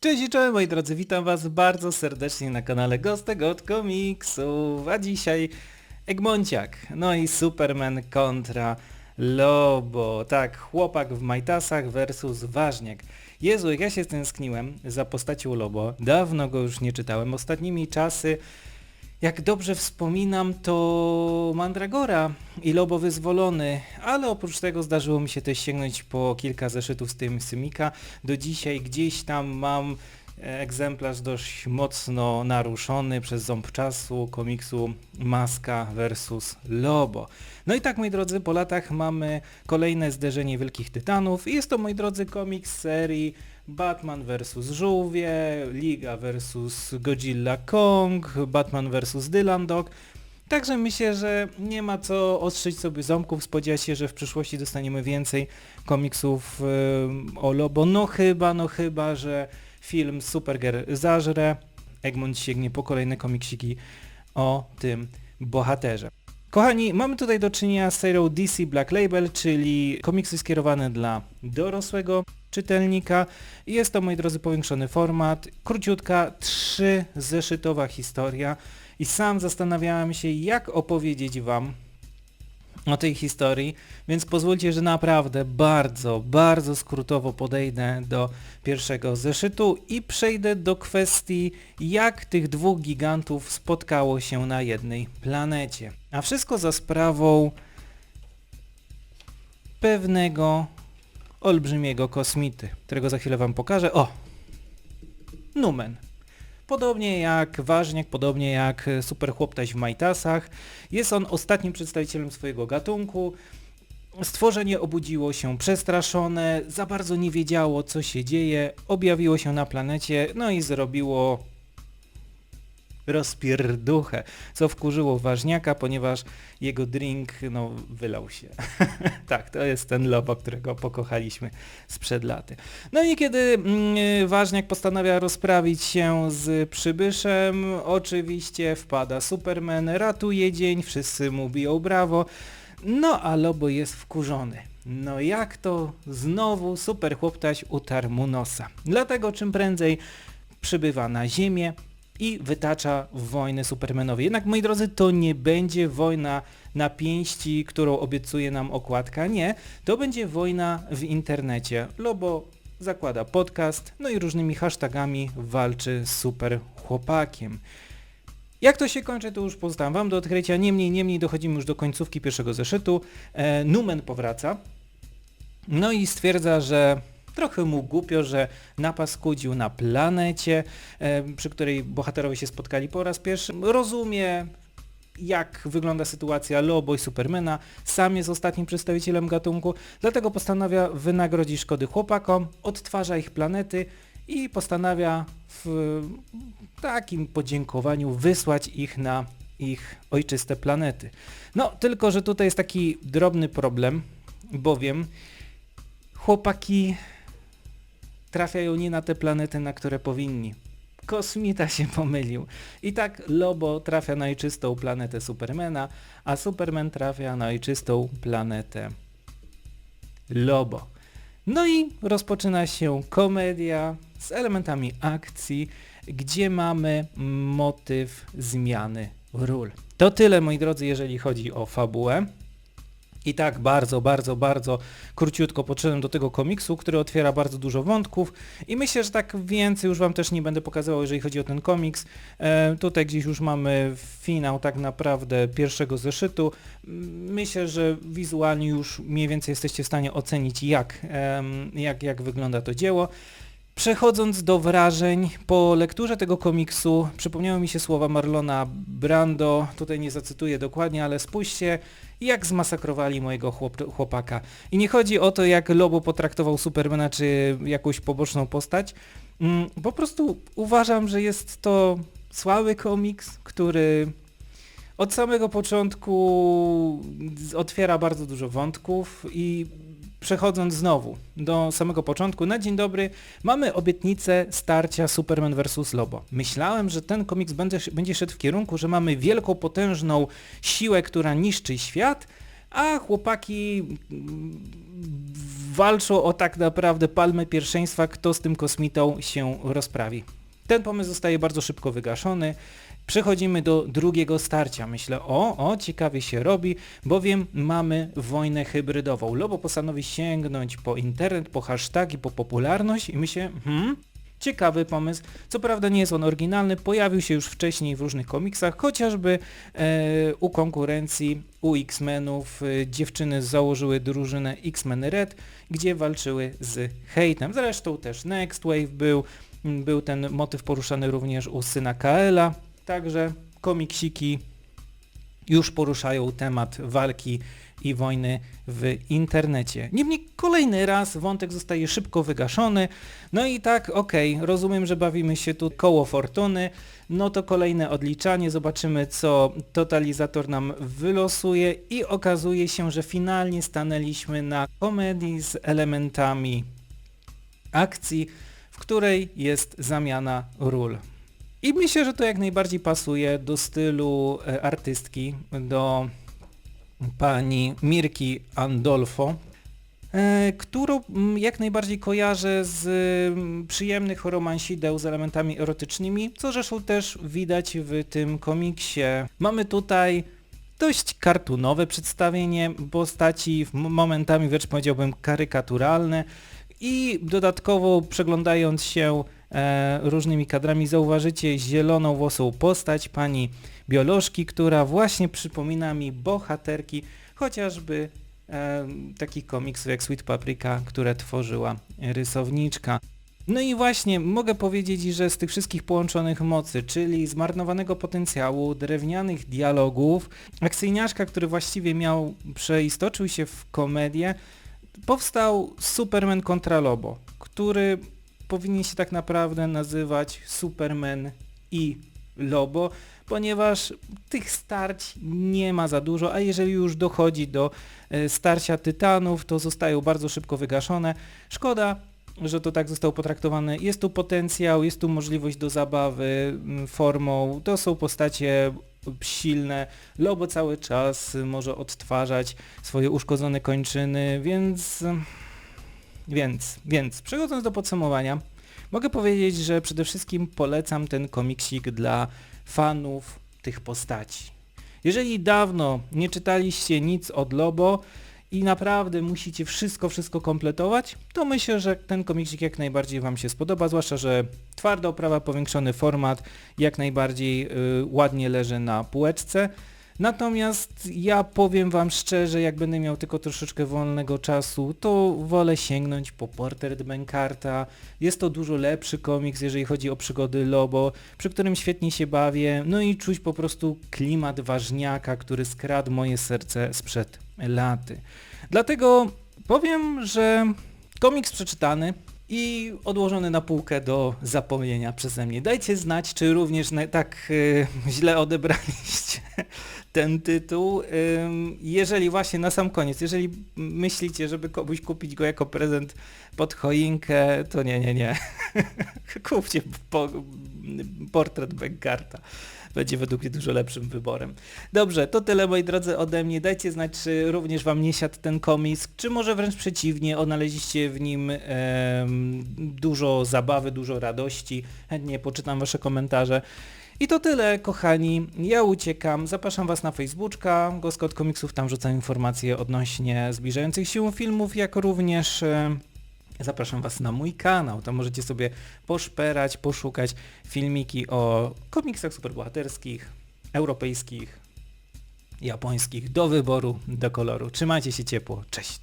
Cześć i czołem moi drodzy, witam was bardzo serdecznie na kanale Gostek od komiksów, a dzisiaj Egmonciak, no i Superman kontra Lobo, tak, chłopak w majtasach versus ważniak. Jezu, jak ja się tęskniłem za postacią Lobo, dawno go już nie czytałem, ostatnimi czasy jak dobrze wspominam, to Mandragora i Lobo Wyzwolony, ale oprócz tego zdarzyło mi się też sięgnąć po kilka zeszytów z tym Symika. Do dzisiaj gdzieś tam mam e, egzemplarz dość mocno naruszony przez ząb czasu komiksu Maska vs Lobo. No i tak moi drodzy, po latach mamy kolejne zderzenie Wielkich Tytanów i jest to moi drodzy komiks serii Batman vs Żółwie, Liga vs Godzilla Kong, Batman vs Dylan Dog. Także myślę, że nie ma co ostrzyć sobie ząbków, spodziewać się, że w przyszłości dostaniemy więcej komiksów yy, o Lobo. No chyba, no chyba, że film Supergirl zażre, Egmont sięgnie po kolejne komiksiki o tym bohaterze. Kochani, mamy tutaj do czynienia z serią DC Black Label, czyli komiksy skierowane dla dorosłego czytelnika. Jest to, moi drodzy, powiększony format, króciutka, trzy zeszytowa historia i sam zastanawiałem się, jak opowiedzieć Wam o tej historii, więc pozwólcie, że naprawdę bardzo, bardzo skrótowo podejdę do pierwszego zeszytu i przejdę do kwestii, jak tych dwóch gigantów spotkało się na jednej planecie. A wszystko za sprawą pewnego olbrzymiego kosmity, którego za chwilę wam pokażę. O! Numen. Podobnie jak Ważniak, podobnie jak Super Chłoptaś w Majtasach, jest on ostatnim przedstawicielem swojego gatunku. Stworzenie obudziło się przestraszone, za bardzo nie wiedziało co się dzieje, objawiło się na planecie, no i zrobiło rozpierduchę, co wkurzyło ważniaka, ponieważ jego drink no, wylał się. tak, to jest ten lobo, którego pokochaliśmy sprzed laty. No i kiedy mm, ważniak postanawia rozprawić się z przybyszem, oczywiście wpada Superman, ratuje dzień, wszyscy mu biją brawo, no a Lobo jest wkurzony. No jak to znowu super chłoptaś utarł mu nosa. Dlatego czym prędzej przybywa na ziemię, i wytacza wojnę Supermanowi. Jednak moi drodzy, to nie będzie wojna na pięści, którą obiecuje nam okładka. Nie, to będzie wojna w internecie. Lobo zakłada podcast, no i różnymi hashtagami walczy z super chłopakiem. Jak to się kończy, to już pozostawiam Wam do odkrycia. Niemniej, niemniej dochodzimy już do końcówki pierwszego zeszytu. E, Numen powraca. No i stwierdza, że Trochę mu głupio, że napaskudził na planecie, przy której bohaterowie się spotkali po raz pierwszy. Rozumie, jak wygląda sytuacja Lobo i Supermana, sam jest ostatnim przedstawicielem gatunku, dlatego postanawia wynagrodzić szkody chłopakom, odtwarza ich planety i postanawia w takim podziękowaniu wysłać ich na ich ojczyste planety. No, tylko że tutaj jest taki drobny problem, bowiem chłopaki trafiają nie na te planety, na które powinni. Kosmita się pomylił. I tak Lobo trafia na ojczystą planetę Supermana, a Superman trafia na ojczystą planetę Lobo. No i rozpoczyna się komedia z elementami akcji, gdzie mamy motyw zmiany ról. To tyle moi drodzy, jeżeli chodzi o fabułę. I tak bardzo, bardzo, bardzo króciutko podszedłem do tego komiksu, który otwiera bardzo dużo wątków i myślę, że tak więcej już Wam też nie będę pokazywał, jeżeli chodzi o ten komiks. E, tutaj gdzieś już mamy finał tak naprawdę pierwszego zeszytu. Myślę, że wizualnie już mniej więcej jesteście w stanie ocenić jak, e, jak, jak wygląda to dzieło. Przechodząc do wrażeń, po lekturze tego komiksu przypomniały mi się słowa Marlona Brando, tutaj nie zacytuję dokładnie, ale spójrzcie, jak zmasakrowali mojego chłop chłopaka. I nie chodzi o to, jak Lobo potraktował Supermana, czy jakąś poboczną postać. Mm, po prostu uważam, że jest to słaby komiks, który od samego początku otwiera bardzo dużo wątków i przechodząc znowu do samego początku, na dzień dobry mamy obietnicę starcia Superman vs. Lobo. Myślałem, że ten komiks będzie, będzie szedł w kierunku, że mamy wielką, potężną siłę, która niszczy świat, a chłopaki mm, walczą o tak naprawdę palmę pierwszeństwa, kto z tym kosmitą się rozprawi. Ten pomysł zostaje bardzo szybko wygaszony. Przechodzimy do drugiego starcia. Myślę, o, o, ciekawie się robi, bowiem mamy wojnę hybrydową. Lobo postanowi sięgnąć po internet, po hasztagi, po popularność i myślę, hmm, ciekawy pomysł. Co prawda nie jest on oryginalny, pojawił się już wcześniej w różnych komiksach, chociażby e, u konkurencji, u X-Menów e, dziewczyny założyły drużynę X-Men Red, gdzie walczyły z hejtem. Zresztą też Next Wave był, był ten motyw poruszany również u syna Kaela, także komiksiki już poruszają temat walki i wojny w internecie. Niemniej kolejny raz wątek zostaje szybko wygaszony. No i tak, okej, rozumiem, że bawimy się tu koło fortuny. No to kolejne odliczanie, zobaczymy co totalizator nam wylosuje i okazuje się, że finalnie stanęliśmy na komedii z elementami akcji, w której jest zamiana ról. I myślę, że to jak najbardziej pasuje do stylu e, artystki, do pani Mirki Andolfo, e, którą mm, jak najbardziej kojarzę z mm, przyjemnych romansideł z elementami erotycznymi, co zresztą też widać w tym komiksie. Mamy tutaj dość kartunowe przedstawienie postaci, momentami wręcz powiedziałbym karykaturalne i dodatkowo przeglądając się e, różnymi kadrami zauważycie zieloną włosą postać pani biolożki, która właśnie przypomina mi bohaterki chociażby e, takich komiksów jak Sweet Paprika, które tworzyła rysowniczka. No i właśnie mogę powiedzieć, że z tych wszystkich połączonych mocy, czyli zmarnowanego potencjału, drewnianych dialogów, akcyjniaszka, który właściwie miał, przeistoczył się w komedię, powstał Superman kontra Lobo, który powinien się tak naprawdę nazywać Superman i Lobo, ponieważ tych starć nie ma za dużo, a jeżeli już dochodzi do e, starcia tytanów, to zostają bardzo szybko wygaszone. Szkoda, że to tak zostało potraktowane. Jest tu potencjał, jest tu możliwość do zabawy m, formą, to są postacie silne, Lobo cały czas może odtwarzać swoje uszkodzone kończyny, więc... Więc, więc przechodząc do podsumowania, mogę powiedzieć, że przede wszystkim polecam ten komiksik dla fanów tych postaci. Jeżeli dawno nie czytaliście nic od Lobo i naprawdę musicie wszystko, wszystko kompletować, to myślę, że ten komiksik jak najbardziej Wam się spodoba, zwłaszcza, że twarda oprawa, powiększony format jak najbardziej y, ładnie leży na półeczce. Natomiast ja powiem Wam szczerze, jak będę miał tylko troszeczkę wolnego czasu, to wolę sięgnąć po portret Benkarta. Jest to dużo lepszy komiks, jeżeli chodzi o przygody Lobo, przy którym świetnie się bawię, no i czuć po prostu klimat ważniaka, który skradł moje serce sprzed laty. Dlatego powiem, że komiks przeczytany i odłożony na półkę do zapomnienia przeze mnie. Dajcie znać, czy również tak y, źle odebraliście ten tytuł. Jeżeli właśnie na sam koniec, jeżeli myślicie, żeby komuś kupić go jako prezent pod choinkę, to nie, nie, nie. Kupcie po, portret Benkarta. Będzie według mnie dużo lepszym wyborem. Dobrze, to tyle moi drodzy ode mnie. Dajcie znać, czy również Wam nie siadł ten komiks, czy może wręcz przeciwnie, odnaleźliście w nim em, dużo zabawy, dużo radości. Chętnie poczytam Wasze komentarze. I to tyle, kochani. Ja uciekam. Zapraszam Was na Facebooka, Goskot Komiksów. Tam rzucam informacje odnośnie zbliżających się filmów, jak również e, zapraszam Was na mój kanał. Tam możecie sobie poszperać, poszukać filmiki o komiksach superbohaterskich, europejskich, japońskich, do wyboru, do koloru. Trzymajcie się ciepło. Cześć!